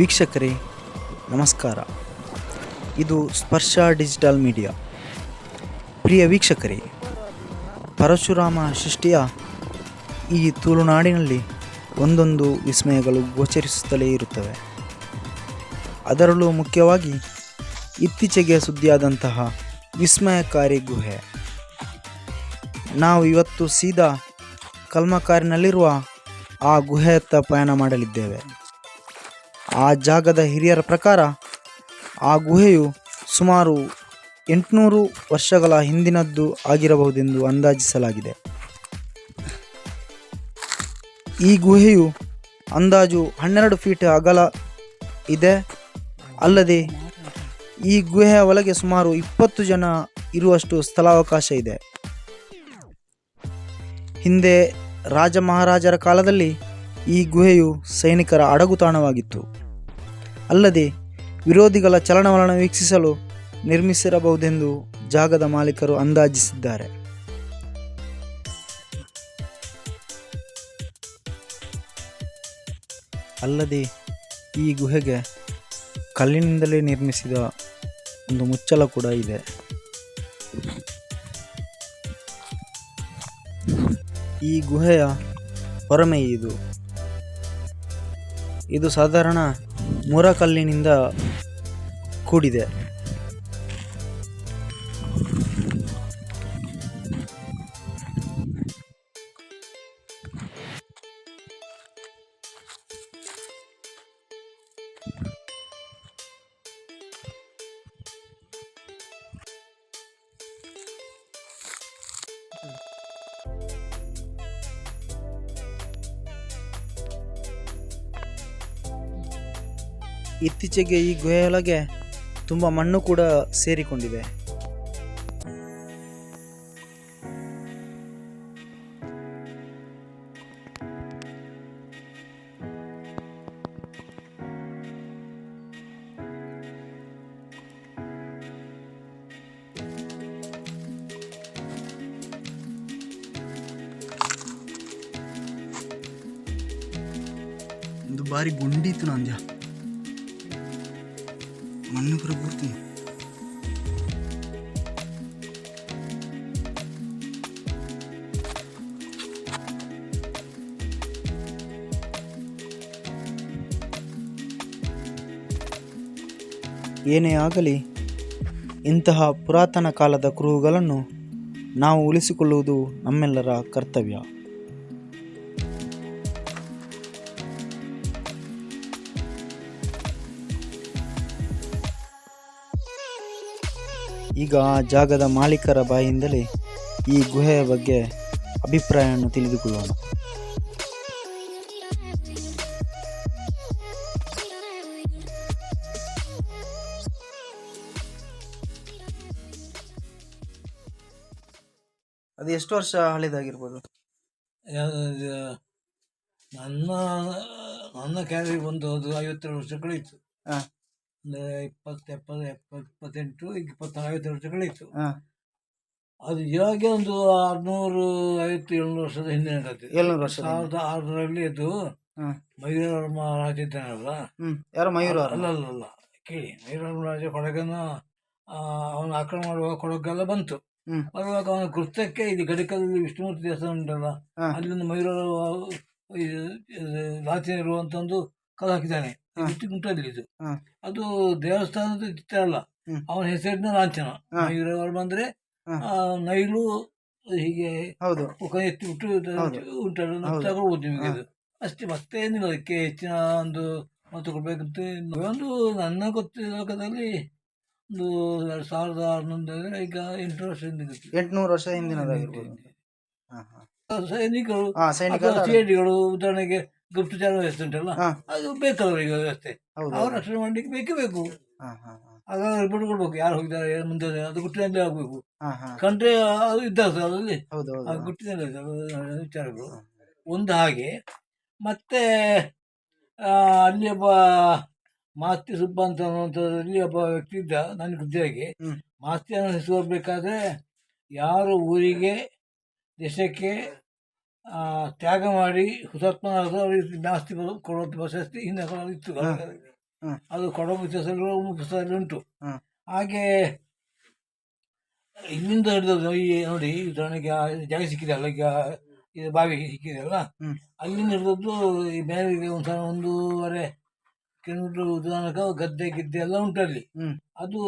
ವೀಕ್ಷಕರೇ, ನಮಸ್ಕಾರ. ಇದು ಸ್ಪರ್ಶ ಡಿಜಿಟಲ್ ಮೀಡಿಯಾ. ಪ್ರಿಯ ವೀಕ್ಷಕರೇ, ಪರಶುರಾಮ ಸೃಷ್ಟಿಯ ಈ ತುಳುನಾಡಿನಲ್ಲಿ ಒಂದೊಂದು ವಿಸ್ಮಯಗಳು ಗೋಚರಿಸುತ್ತಲೇ ಇರುತ್ತವೆ. ಅದರಲ್ಲೂ ಮುಖ್ಯವಾಗಿ ಇತ್ತೀಚೆಗೆ ಸುದ್ದಿಯಾದಂತಹ ವಿಸ್ಮಯಕಾರಿ ಗುಹೆ. ನಾವು ಇವತ್ತು ಸೀದಾ ಕಲ್ಮಕಾರಿನಲ್ಲಿರುವ ಆ ಗುಹೆಯತ್ತ ಪಯಣ ಮಾಡಲಿದ್ದೇವೆ. ಆ ಜಾಗದ ಹಿರಿಯರ ಪ್ರಕಾರ ಆ ಗುಹೆಯು ಸುಮಾರು ಎಂಟುನೂರು ವರ್ಷಗಳ ಹಿಂದಿನದ್ದು ಆಗಿರಬಹುದೆಂದು ಅಂದಾಜಿಸಲಾಗಿದೆ. ಈ ಗುಹೆಯು ಅಂದಾಜು ಹನ್ನೆರಡು ಫೀಟ್ ಅಗಲ ಇದೆ. ಅಲ್ಲದೆ ಈ ಗುಹೆಯ ಒಳಗೆ ಸುಮಾರು ಇಪ್ಪತ್ತು ಜನ ಇರುವಷ್ಟು ಸ್ಥಳಾವಕಾಶ ಇದೆ. ಹಿಂದೆ ರಾಜ ಮಹಾರಾಜರ ಕಾಲದಲ್ಲಿ ಈ ಗುಹೆಯು ಸೈನಿಕರ ಅಡಗುತಾಣವಾಗಿತ್ತು. ಅಲ್ಲದೆ ವಿರೋಧಿಗಳ ಚಲನವಲನ ವೀಕ್ಷಿಸಲು ನಿರ್ಮಿಸಿರಬಹುದೆಂದು ಜಾಗದ ಮಾಲೀಕರು ಅಂದಾಜಿಸಿದ್ದಾರೆ. ಅಲ್ಲದೆ ಈ ಗುಹೆಗೆ ಕಲ್ಲಿನಿಂದಲೇ ನಿರ್ಮಿಸಿದ ಒಂದು ಮುಚ್ಚಳ ಕೂಡ ಇದೆ. ಈ ಗುಹೆಯ ಹೊರಮೆ ಇದು. ಇದು ಸಾಧಾರಣ ಮುರಕಲ್ಲಿನಿಂದ ಕೂಡಿದೆ. ಇತ್ತೀಚೆಗೆ ಈ ಗುಹೆಯೊಳಗೆ ತುಂಬ ಮಣ್ಣು ಕೂಡ ಸೇರಿಕೊಂಡಿದೆ ಒಂದು ಬಾರಿ ಗುಂಡಿತ್ತು ನಂಜ. ಮಣ್ಣು ಬರ ಏನೇ ಆಗಲಿ ಇಂತಹ ಪುರಾತನ ಕಾಲದ ಕುರುಹುಗಳನ್ನು ನಾವು ಉಳಿಸಿಕೊಳ್ಳುವುದು ನಮ್ಮೆಲ್ಲರ ಕರ್ತವ್ಯ. ಈಗ ಆ ಜಾಗದ ಮಾಲೀಕರ ಬಾಯಿಂದಲೇ ಈ ಗುಹೆಯ ಬಗ್ಗೆ ಅಭಿಪ್ರಾಯವನ್ನು ತಿಳಿದುಕೊಳ್ಳೋಣ. ಅದು ಎಷ್ಟು ವರ್ಷ ಹಳೆಯದಾಗಿರ್ಬೋದು ನನ್ನ ನನ್ನ ಕ್ಯಾಲರಿ ಬಂದು ಅದು ಐವತ್ತೆರಡು ವರ್ಷ ಕಳೀತು ಹಾ. ಇಪ್ಪತ್ತು ಎಪ್ಪತ್ತು ಎಪ್ಪತ್ತು ಇಪ್ಪತ್ತೆಂಟು ವರ್ಷ ಕಳೀತು ಅದು ಇವಾಗ ಒಂದು ಆರುನೂರು ಐವತ್ತು ಏಳ್ನೂರು ವರ್ಷದ ಹಿಂದಿನ ಕಥೆ ಏಳ್ನೂರು ವರ್ಷ ಸಾವಿರದ ಆರುನೂರಲ್ಲಿ ಹಾ. ಮಯೂರವರ್ಮ ರಾಜ ಇದ್ದಾನಲ್ಲ ಯಾರು ಮಯೂರ ಅಲ್ಲ ಅಲ್ಲ ಅಲ್ಲ. ಕೇಳಿ. ಮಯೂರವರ್ಮ ರಾಜ ಕೊಡಗನ್ನ ಅವನು ಆಕ್ರಮಣ ಮಾಡುವಾಗ ಕೊಡಗೆಲ್ಲ ಬಂತು. ಬರುವಾಗ ಅವನ ಕೃತ್ಯಕ್ಕೆ ಇದು ಗಡಿಕದಲ್ಲಿ ವಿಷ್ಣುಮೂರ್ತಿ ದೇವಸ್ಥಾನ ಉಂಟಲ್ಲ. ಅಲ್ಲಿಂದ ಮಯೂರ ಲಾಚೆ ಇರುವಂತ ಒಂದು ಕಲ್ಲು ಹಾಕಿದ್ದಾನೆ. ಹಾ. ಗುಂಟಲ್ಲಿ ಇದು. ಅದು ದೇವಸ್ಥಾನದ ಚಿತ್ರ ಅಲ್ಲ. ಅವನ ಹೆಸರಿನ ಲಾಂಛನ ಹಾ. ಬಂದ್ರೆ ನೈಲು ಹೀಗೆ ಮುಖ ಎತ್ತಿ ಬಿಟ್ಟು. ಉಂಟಲ್ಲ ತಗೊಳ್ಬೋದು ನಿಮಗೆ. ಅದು ಅಷ್ಟೇ ಮತ್ತೆ ಏನಿಲ್ಲ ಅದಕ್ಕೆ ಹೆಚ್ಚಿನ ಒಂದು ಮತ್ತು ಕೊಡ್ಬೇಕಂತ. ಒಂದು ನನ್ನ ಗೊತ್ತಿರೋ ಲೋಕದಲ್ಲಿ ಒಂದು ಎರಡು ಸಾವಿರದ ಆರುನೂರ ಈಗ ಎಂಟು ವರ್ಷ ಹಿಂದಿನ ಎಂಟುನೂರು ವರ್ಷ ಹಿಂದಿನದಾಗಿರ್ಬೋದು. ಸೈನಿಕರು ಸೈನಿಕರು ಹಾ ಗುಪ್ತಚರ ವ್ಯವಸ್ಥೆ ಉಂಟಲ್ಲ. ಅದು ಬೇಕಲ್ಲ ಅವರಿಗೆ ವ್ಯವಸ್ಥೆ. ಅವ್ರ ರಕ್ಷಣೆ ಮಾಡ್ಲಿಕ್ಕೆ ಬೇಕೇ ಬೇಕು. ಹಾಗಾದ್ರೆ ಹಾ ಹಾ. ಆಗ ರಿಪೋರ್ಟ್ ಕೊಡ್ಬೇಕು ಯಾರು ಹೋಗಿದ್ದಾರೆ ಯಾರು ಮುಂದೆ ಅದು ಗುಟ್ಟಿನಲ್ಲೇ ಆಗ್ಬೇಕು. ಕಂಡ್ರೆ ಅದು ಇದ್ದಾರೆ ಸರ್ ಅದರಲ್ಲಿ. ಹೌದು. ಆ ಹೌದು ಗುಟ್ಟಿನಲ್ಲೇ ವಿಚಾರಗಳು. ಒಂದು ಹಾಗೆ ಮತ್ತೆ ಅಲ್ಲಿ ಒಬ್ಬ ಮಾಸ್ತಿ ಸುಬ್ಬ ಅಂತ ಅನ್ನುವಂಥದ್ರಲ್ಲಿ ಒಬ್ಬ ವ್ಯಕ್ತಿ ಇದ್ದ ನನ್ನ ಗುದ್ದೆಗೆ ಮಾಸ್ತಿಯನ್ನು ಹೆಸರು ಬರಬೇಕಾದ್ರೆ ಯಾರು ಊರಿಗೆ ದೇಶಕ್ಕೆ ತ್ಯಾಗ ಮಾಡಿ ಹುತಾತ್ಮನಾದ ಅವರಿಗೆ ಜಾಸ್ತಿ ಕೊಡುವಂಥ ಪ್ರಶಸ್ತಿ ಹಿಂದೆ ಇತ್ತು. ಅದು ಕೊಡಗು ಇತಿಹಾಸದಲ್ಲಿ ಪುಸ್ತಕದಲ್ಲಿ ಉಂಟು. ಹಾಗೆ ಇಲ್ಲಿಂದ ಹಿಡಿದು ಈ ನೋಡಿ ಉದಾಹರಣೆಗೆ ಜಾಗ ಸಿಕ್ಕಿದೆ ಅಲ್ಲ ಈಗ ಇದು ಬಾವಿ ಸಿಕ್ಕಿದೆ ಅಲ್ಲ. ಅಲ್ಲಿಂದ ಹಿಡಿದದ್ದು ಈ ಮೇಲೆ ಒಂದು ಸಲ ಒಂದೂವರೆ ಕಿಲೋಮೀಟರ್ ಉದಾಹರಣೆ ಗದ್ದೆ ಗಿದ್ದೆ ಎಲ್ಲ ಉಂಟು ಅಲ್ಲಿ. ಅದು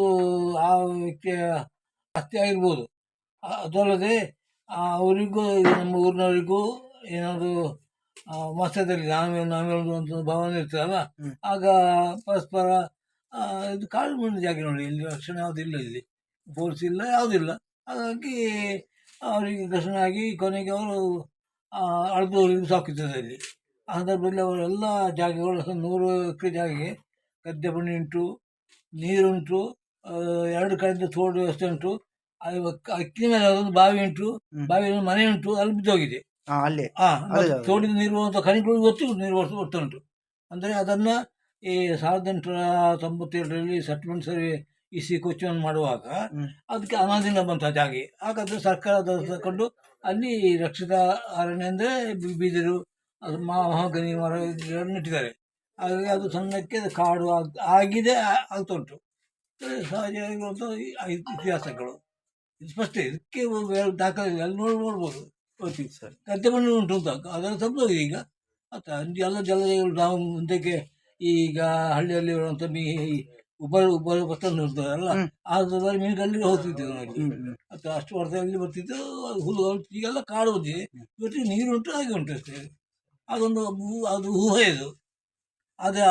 ಆ ವ್ಯಕ್ತಿಯ ಆಸ್ತಿ ಆಗಿರ್ಬೋದು. ಅದಲ್ಲದೆ ಅವರಿಗೂ ನಮ್ಮ ಊರಿನವರಿಗೂ ಏನಾದರೂ ಮಸ್ತದಲ್ಲಿ ನಾವೇ ನಾವೇ ಅಂತ ಭಾವನೆ ಇರ್ತದಲ್ಲ ಆಗ ಪರಸ್ಪರ ಇದು ಕಾಡು ಮುಂದೆ ಜಾಗ ನೋಡಿ ಇಲ್ಲಿ ರಕ್ಷಣೆ ಯಾವುದಿಲ್ಲ ಇಲ್ಲಿ ಫೋರ್ಸ್ ಇಲ್ಲ ಯಾವುದಿಲ್ಲ ಹಾಗಾಗಿ ಅವರಿಗೆ ಘರ್ಷಣೆ ಆಗಿ ಕೊನೆಗೆ ಅವರು ಅಳ್ದವರಿಗೆ ಸಾಕಿದ್ದಾರೆ ಅಲ್ಲಿ. ಆ ಸಂದರ್ಭದಲ್ಲಿ ಅವರೆಲ್ಲ ಜಾಗಗಳು ನೂರು ಎಕರೆ ಜಾಗೆ ಗದ್ದೆ ಬಣ್ಣಿ ಉಂಟು ನೀರುಂಟು ಎರಡು ಕಡೆಯಿಂದ ತೋಡು ವ್ಯವಸ್ಥೆ ಉಂಟು. ಅದು ಅಕ್ಕಿ ಮೇಲೆ ಅದೊಂದು ಬಾವಿ ಉಂಟು. ಬಾವಿ ಬಾವಿಯಲ್ಲಿ ಮನೆ ಉಂಟು ಅಲ್ಲಿ ಬಿದ್ದೋಗಿದೆ ಹಾ ಅಲ್ಲಿ. ಆ, ಅದೇ ಮತ್ತೆ ಅದೇ. ತೋಡಿದ ನೀರು ಅಂತ ಖನಿಗಳು ಇವತ್ತು ನೀರು ವರ್ಷ ಉಂಟು. ಅಂದರೆ ಅದನ್ನ ಈ ಸಾವಿರದ ಎಂಟುನೂರ ತೊಂಬತ್ತೇಳರಲ್ಲಿ ಸೆಟ್ಲ್ಮೆಂಟ್ ಸರ್ವೆ ಇಸಿ ಸಿ ಕೊಚ್ಚವನ್ನು ಮಾಡುವಾಗ ಹ್ಮ್. ಅದಕ್ಕೆ ಅನಾದಿನ ಬಂತ ಜಾಗೆ ಹಾಗಾದ್ರೆ ಸರ್ಕಾರ ತಕೊಂಡು ಅಲ್ಲಿ ರಕ್ಷಿತ ಅರಣ್ಯ ಅಂದ್ರೆ ಬೀದರು ಅದು ಮಾ- ಮಹಾಗನಿ ಮರ ನೆಟ್ಟಿದ್ದಾರೆ ಹಾಗಾಗಿ ಅದು ಸಣ್ಣಕ್ಕೆ ಅದು ಕಾಡು ಆಗ್- ಆಗಿದೆ ಆ- ಆಗ್ತಾ ಉಂಟು. ಸಹಜವಾಗಿರುವಂಥ ಇತಿಹಾಸಗಳು. ಇದು ಸ್ಪಷ್ಟ ಇದಕ್ಕೆ ದಾಖಲೆ. ಅಲ್ಲಿ ನೋಡಿ ನೋಡ್ಬೋದು. ಓಕೆ. ಸರ್. ಗದ್ದೆ ಮಣ್ಣು ಉಂಟು ಅಂತ. ಅದೆಲ್ಲ ತಪ್ಪೋಗಿದೆ ಈಗ ಮತ್ತು ಅಲ್ಲಿ ಎಲ್ಲ ಜಲಗಳು ನಾವು ಮುಂದಕ್ಕೆ ಈಗ ಹಳ್ಳಿಯಲ್ಲಿ ಇರುವಂಥ ಮೀ ಉಬ್ಬರ ಉಬ್ಬರ ಬರ್ತಂದು ಇರ್ತದಲ್ಲ ಆದ್ರೆ ಮೀನು ಅಲ್ಲಿಗೆ ಹೋಗ್ತಿದ್ದೆ ನಾವು. ಮತ್ತು ಅಷ್ಟು ವರ್ಷದಲ್ಲಿ ಬರ್ತಿತ್ತು. ಅದು ಹುಲ್ಲು ಈಗೆಲ್ಲ ಕಾಡು ಬಂದಿದೆ. ಇವತ್ತಿಗೆ ನೀರು ಉಂಟು ಹಾಗೆ ಉಂಟು ಅಷ್ಟೇ. ಅದೊಂದು ಅದು ಊಹೆ ಅದು ಅದೇ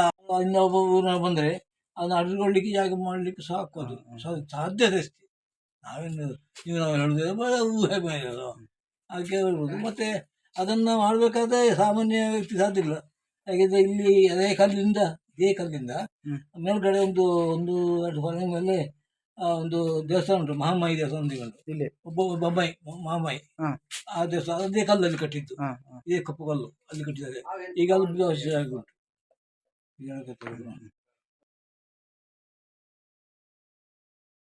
ಇನ್ನೊಬ್ಬ ಊರಿನ ಬಂದರೆ ಅದನ್ನ ಅಡ್ಗೊಳ್ಳಿಕ್ಕೆ ಜಾಗ ಮಾಡಲಿಕ್ಕೆ ಸಾಕು ಅದು. ಸಾಧ್ಯತೆ ಅಷ್ಟೇ. ನಾವೇನು ಈಗ ನಾವು ಹೇಳಿದ್ರೆ ಬಹಳ ಊಹೆ ಮೇಲೆ ಅದು ಹಾಗೆ ಹೇಳ್ಬೋದು. ಮತ್ತು ಅದನ್ನು ಮಾಡಬೇಕಾದ್ರೆ ಸಾಮಾನ್ಯ ವ್ಯಕ್ತಿ ಸಾಧ್ಯ ಇಲ್ಲ. ಯಾಕೆಂದರೆ ಇಲ್ಲಿ ಅದೇ ಕಲ್ಲಿಂದ ಇದೇ ಕಲ್ಲಿಂದ ಮೇಲ್ಗಡೆ ಒಂದು ಒಂದು ಎರಡು ಹೊರಗಿನ ಮೇಲೆ ಒಂದು ದೇವಸ್ಥಾನ ಉಂಟು. ಮಹಾಮಾಯಿ ದೇವಸ್ಥಾನ ಇಲ್ಲಿ. ಒಬ್ಬ ಬೊಮ್ಮಾಯಿ ಮಹಾಮಾಯಿ. ಆ ದೇವಸ್ಥಾನ ಅದೇ ಕಲ್ಲಲ್ಲಿ ಕಟ್ಟಿದ್ದು. ಇದೇ ಕಪ್ಪು ಕಲ್ಲು ಅಲ್ಲಿ ಕಟ್ಟಿದ್ದಾರೆ. ಈಗ ಆಗಿ ಉಂಟು.